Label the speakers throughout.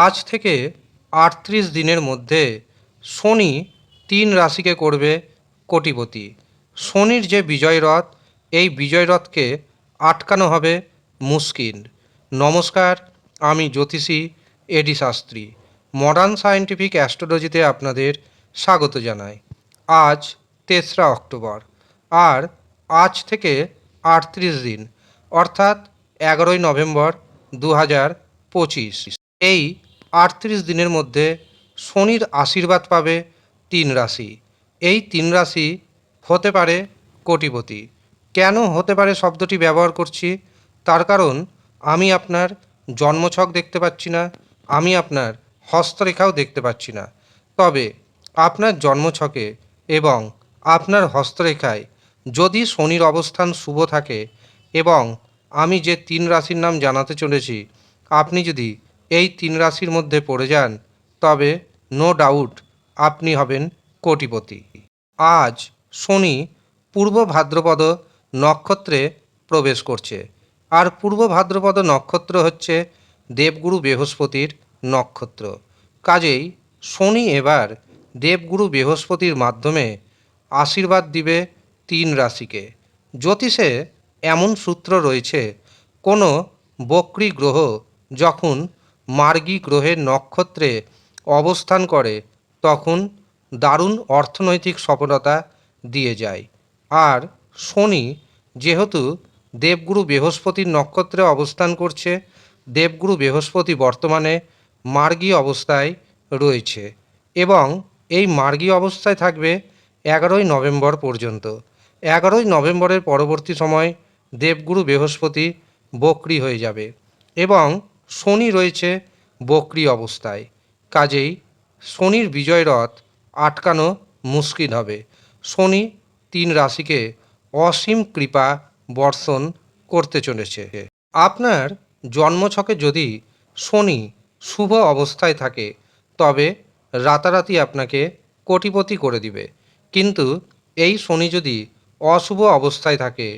Speaker 1: আজ থেকে আটত্রিশ দিনের মধ্যে শনি তিন রাশিকে করবে কোটিপতি। শনির যে বিজয় রথ, এই বিজয় রথকে আটকানো হবে মুশকিল। নমস্কার, আমি জ্যোতিষী A D Shastri. Modern scientific অ্যাস্ট্রোলজিতে আপনাদের স্বাগত জানাই। আজ তেসরা অক্টোবর, আর আজ থেকে আটত্রিশ দিন, অর্থাৎ এগারোই নভেম্বর দু হাজার পঁচিশ। এই আটত্রিশ দিনের মধ্যে শনির আশীর্বাদ পাবে তিন রাশি। এই তিন রাশি হতে পারে কোটিপতি। কেন হতে পারে শব্দটি ব্যবহার করছি? তার কারণ আমি আপনার জন্মছক দেখতে পাচ্ছি না, আমি আপনার হস্তরেখাও দেখতে পাচ্ছি না। তবে আপনার জন্মছকে এবং আপনার হস্তরেখায় যদি শনির অবস্থান শুভ থাকে এবং আমি যে তিন রাশির নাম জানাতে চলেছি, আপনি যদি এই তিন রাশির মধ্যে পড়ে যান। তবে নো ডাউট আপনি হবেন কোটিপতি। আজ শনি পূর্ব ভাদ্রপদ নক্ষত্রে প্রবেশ করছে। আর পূর্ব ভাদ্রপদ নক্ষত্র হচ্ছে দেবগুরু বৃহস্পতির নক্ষত্র। কাজেই শনি এবার দেবগুরু বৃহস্পতির মাধ্যমে আশীর্বাদ দিবে তিন রাশিকে। জ্যোতিষে এমন সূত্র রয়েছে, কোনো বক্রী গ্রহ যখন মার্গী গ্রহের নক্ষত্রে অবস্থান করে, তখন দারুণ অর্থনৈতিক সফলতা দিয়ে যায়। আর শনি যেহেতু দেবগুরু বৃহস্পতির নক্ষত্রে অবস্থান করছে, দেবগুরু বৃহস্পতি বর্তমানে মার্গী অবস্থায় রয়েছে এবং এই মার্গী অবস্থায় থাকবে এগারোই নভেম্বর পর্যন্ত। এগারোই নভেম্বরের পরবর্তী সময় দেবগুরু বৃহস্পতি বক্রি হয়ে যাবে এবং শনি রয়েছে বক্রি অবস্থায়। কাজেই শনির বিজয় রথ আটকানো মুশকিল হবে। শনি তিন রাশিকে অসীম কৃপা বর্ষণ করতে চলেছে। আপনার জন্মছকে যদি শনি শুভ অবস্থায় থাকে, তবে রাতারাতি আপনাকে কোটিপতি করে দিবে। কিন্তু এই শনি যদি অশুভ অবস্থায় থাকে,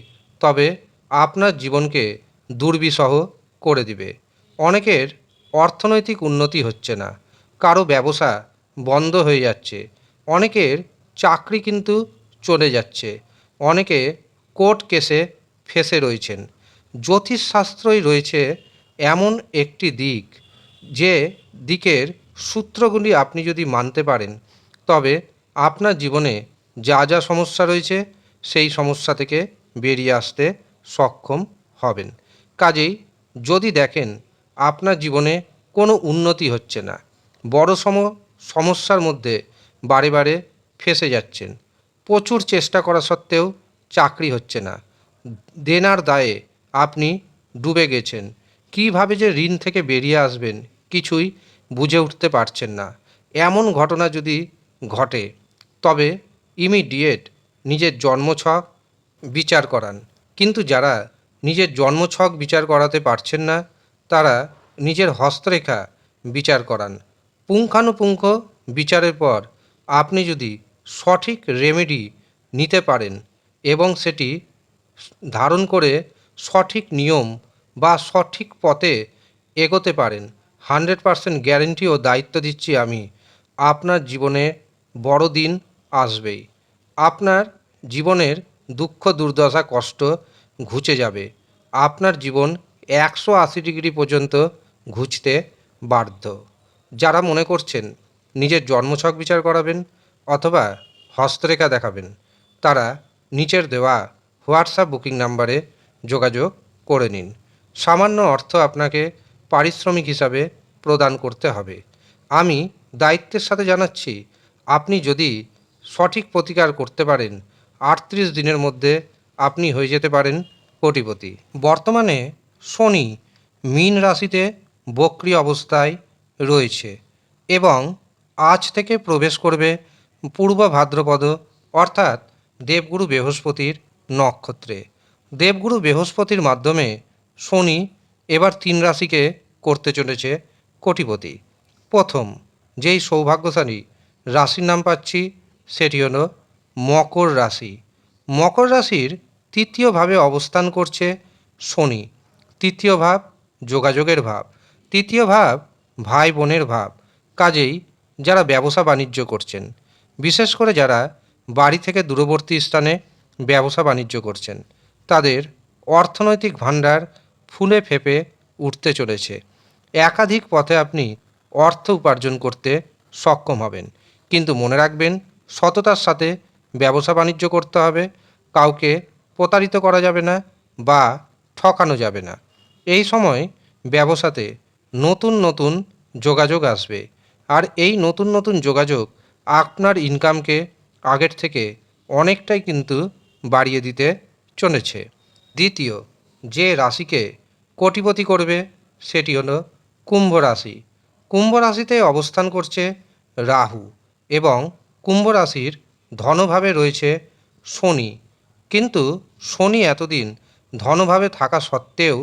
Speaker 1: তবে আপনার জীবনকে দুর্বিষহ করে দিবে। অনেকের অর্থনৈতিক উন্নতি হচ্ছে না, কারও ব্যবসা বন্ধ হয়ে যাচ্ছে, অনেকের চাকরি কিন্তু চলে যাচ্ছে, অনেকে কোর্ট কেসে ফেসে রয়েছেন। জ্যোতিষশাস্ত্রই রয়েছে এমন একটি দিক যে দিকের সূত্রগুলি আপনি যদি মানতে পারেন, তবে আপনার জীবনে যা যা সমস্যা রয়েছে সেই সমস্যা থেকে বেরিয়ে আসতে সক্ষম হবেন। কাজেই যদি দেখেন আপনার জীবনে কোনো উন্নতি হচ্ছে না। বড় সম, সমস্যার মধ্যে বারে বারে ফেসে যাচ্ছেন। প্রচুর চেষ্টা করা সত্ত্বেও চাকরি হচ্ছে না। দেনার দায়ে আপনি ডুবে গেছেন। কীভাবে যে ঋণ থেকে বেরিয়ে আসবেন কিছুই বুঝে উঠতে পারছেন না। এমন ঘটনা যদি ঘটে, তবে ইমিডিয়েট নিজের জন্মছক বিচার করান। কিন্তু যারা নিজের জন্মছক বিচার করাতে পারছেন না তারা নিজের হস্তরেখা বিচার করান। পুঙ্খানুপুঙ্খ বিচারের পর আপনি যদি সঠিক রেমেডি নিতে পারেন এবং সেটি ধারণ করে সঠিক নিয়ম বা সঠিক পথে এগোতে পারেন, হান্ড্রেড পারসেন্ট গ্যারেন্টি ও দায়িত্ব দিচ্ছি আমি। আপনার জীবনে বড় দিন আসবেই। আপনার জীবনের দুঃখ দুর্দশা কষ্ট ঘুচে যাবে। আপনার জীবন একশো আশি ডিগ্রি পর্যন্ত ঘুচতে বাধ্য। যারা মনে করছেন নিজের জন্মছক বিচার করাবেন অথবা হস্তরেখা দেখাবেন, তারা নিচের দেওয়া হোয়াটসঅ্যাপ বুকিং নাম্বারে যোগাযোগ করে নিন। সামান্য অর্থ আপনাকে পারিশ্রমিক হিসাবে প্রদান করতে হবে। আমি দায়িত্বের সাথে জানাচ্ছি, আপনি যদি সঠিক প্রতিকার করতে পারেন, আটত্রিশ দিনের মধ্যে আপনি হয়ে যেতে পারেন কোটিপতি। বর্তমানে শনি মীন রাশিতে বক্রি অবস্থায় রয়েছে এবং আজ থেকে প্রবেশ করবে পূর্ব ভাদ্রপদ, অর্থাৎ দেবগুরু বৃহস্পতির নক্ষত্রে। দেবগুরু বৃহস্পতির মাধ্যমে শনি এবার তিন রাশিকে করতে চলেছে কোটিপতি। প্রথম, যেই সৌভাগ্যশালী রাশির নাম পাচ্ছি সেটি হলো মকর রাশি। মকর রাশির তৃতীয়ভাবে অবস্থান করছে শনি। তৃতীয় ভাব যোগাযোগের ভাব। তৃতীয় ভাব ভাই বোনের ভাব। কাজেই যারা ব্যবসা বাণিজ্য করছেন, বিশেষ করে যারা বাড়ি থেকে দূরবর্তী স্থানে ব্যবসা বাণিজ্য করছেন, তাদের অর্থনৈতিক ভাণ্ডার ফুলে ফেপে উঠতে চলেছে। একাধিক পথে আপনি অর্থ উপার্জন করতে সক্ষম হবেন। কিন্তু মনে রাখবেন, সততার সাথে ব্যবসা বাণিজ্য করতে হবে। কাউকে প্রতারিত করা যাবে না বা ঠকানো যাবে না। এই সময় ব্যবসাতে নতুন নতুন যোগাযোগ আসবে। আর এই নতুন নতুন যোগাযোগ আপনার ইনকামকে আগের থেকে অনেকটাই কিন্তু বাড়িয়ে দিতে চলেছে। দ্বিতীয়, যে রাশিকে কোটিপতি করবে সেটি হলো কুম্ভ রাশি। কুম্ভ রাশিতে অবস্থান করছে রাহু এবং কুম্ভ রাশির ধনভাবে রয়েছে শনি। কিন্তু শনি এতদিন ধনভাবে থাকা সত্ত্বেও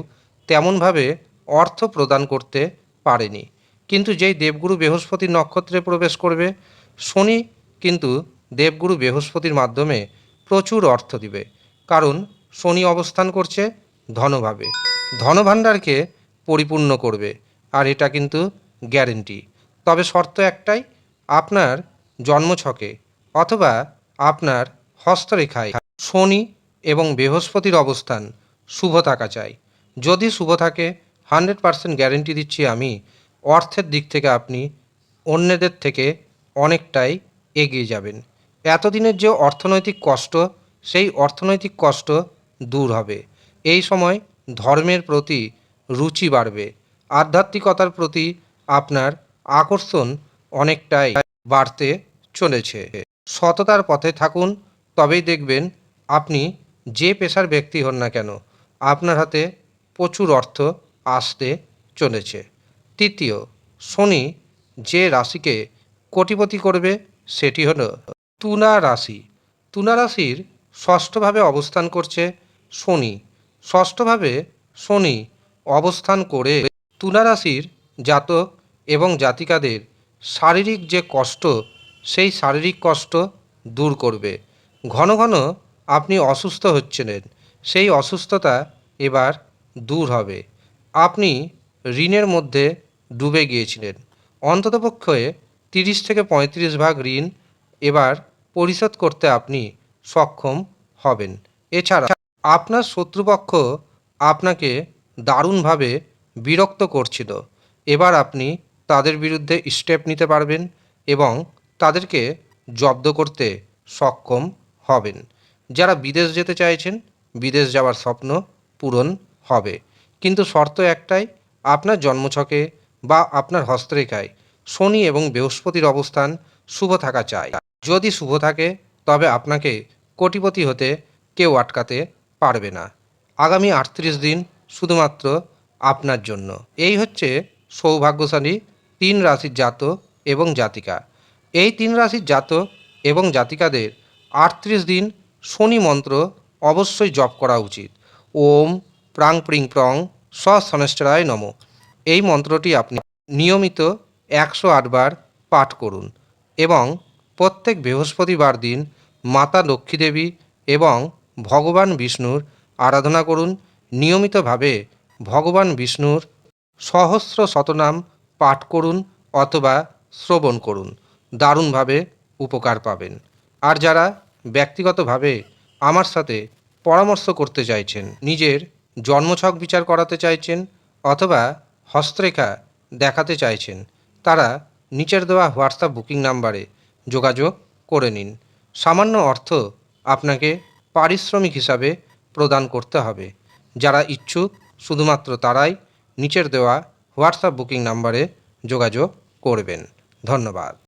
Speaker 1: তেমনভাবে অর্থ প্রদান করতে পারেনি। কিন্তু যেই দেবগুরু বৃহস্পতি নক্ষত্রে প্রবেশ করবে, শনি কিন্তু দেবগুরু বৃহস্পতির মাধ্যমে প্রচুর অর্থ দিবে। কারণ শনি অবস্থান করছে ধনভাবে। ধনভাণ্ডারকে পরিপূর্ণ করবে, আর এটা কিন্তু গ্যারেন্টি। তবে শর্ত একটাই, আপনার জন্মছকে অথবা আপনার হস্তরেখায় শনি এবং বৃহস্পতির অবস্থান শুভ থাকা চাই। যদি শুভ থাকে, হান্ড্রেড পারসেন্ট গ্যারেন্টি দিচ্ছি আমি, অর্থের দিক থেকে আপনি অন্যদের থেকে অনেকটাই এগিয়ে যাবেন। এতদিনের যে অর্থনৈতিক কষ্ট, সেই অর্থনৈতিক কষ্ট দূর হবে। এই সময় ধর্মের প্রতি রুচি বাড়বে। আধ্যাত্মিকতার প্রতি আপনার আকর্ষণ অনেকটাই বাড়তে চলেছে। সততার পথে থাকুন, তবেই দেখবেন আপনি যে পেশার ব্যক্তি হন না কেন, আপনার হাতে প্রচুর অর্থ আসতে চলেছে। তৃতীয়, শনি যে রাশিকে কোটিপতি করবে সেটি হলো তুলা রাশি। তুলা রাশির ষষ্ঠভাবে অবস্থান করছে শনি। ষষ্ঠভাবে শনি অবস্থান করে তুলা রাশির জাতক এবং জাতিকাদের শারীরিক যে কষ্ট, সেই শারীরিক কষ্ট দূর করবে। ঘন ঘন আপনি অসুস্থ হচ্ছিলেন। সেই অসুস্থতা এবার দূর হবে। আপনি ঋণের মধ্যে ডুবে গিয়েছিলেন। অন্ততপক্ষে তিরিশ থেকে পঁয়ত্রিশ ভাগ ঋণ এবার পরিশোধ করতে আপনি সক্ষম হবেন। এছাড়া আপনার শত্রুপক্ষ আপনাকে দারুণভাবে বিরক্ত করছিল। এবার আপনি তাদের বিরুদ্ধে স্টেপ নিতে পারবেন এবং তাদেরকে জব্দ করতে সক্ষম হবেন। যারা বিদেশ যেতে চাইছেন, বিদেশ যাওয়ার স্বপ্ন পূরণ হবে। কিন্তু শর্ত একটাই, আপনার জন্মছকে বা আপনার হস্তরেখায় শনি এবং বৃহস্পতির অবস্থান শুভ থাকা চাই। যদি শুভ থাকে, তবে আপনাকে কোটিপতি হতে কেউ আটকাতে পারবে না। আগামী আটত্রিশ দিন শুধুমাত্র আপনার জন্য। এই হচ্ছে সৌভাগ্যশালী তিন রাশির জাতক এবং জাতিকা। এই তিন রাশির জাতক এবং জাতিকাদের আটত্রিশ দিন শনি মন্ত্র অবশ্যই জপ করা উচিত। ওম প্রাং প্রিং প্রং স শনেশ্বরায় নম। এই মন্ত্রটি আপনি নিয়মিত একশো আটবার পাঠ করুন এবং প্রত্যেক বৃহস্পতিবার দিন মাতা লক্ষ্মী দেবী এবং ভগবান বিষ্ণুর আরাধনা করুন। নিয়মিতভাবে ভগবান বিষ্ণুর সহস্র শতনাম পাঠ করুন অথবা শ্রবণ করুন। দারুণভাবে উপকার পাবেন। আর যারা ব্যক্তিগতভাবে আমার সাথে পরামর্শ করতে চাইছেন, নিজের জন্মছক বিচার করাতে চাইছেন অথবা হস্তরেখা দেখাতে চাইছেন, তারা নিচের দেওয়া হোয়াটসঅ্যাপ বুকিং নাম্বারে যোগাযোগ করে নিন। সামান্য অর্থ আপনাকে পারিশ্রমিক হিসাবে প্রদান করতে হবে। যারা ইচ্ছুক, শুধুমাত্র তারাই নিচের দেওয়া হোয়াটসঅ্যাপ বুকিং নাম্বারে যোগাযোগ করবেন। ধন্যবাদ।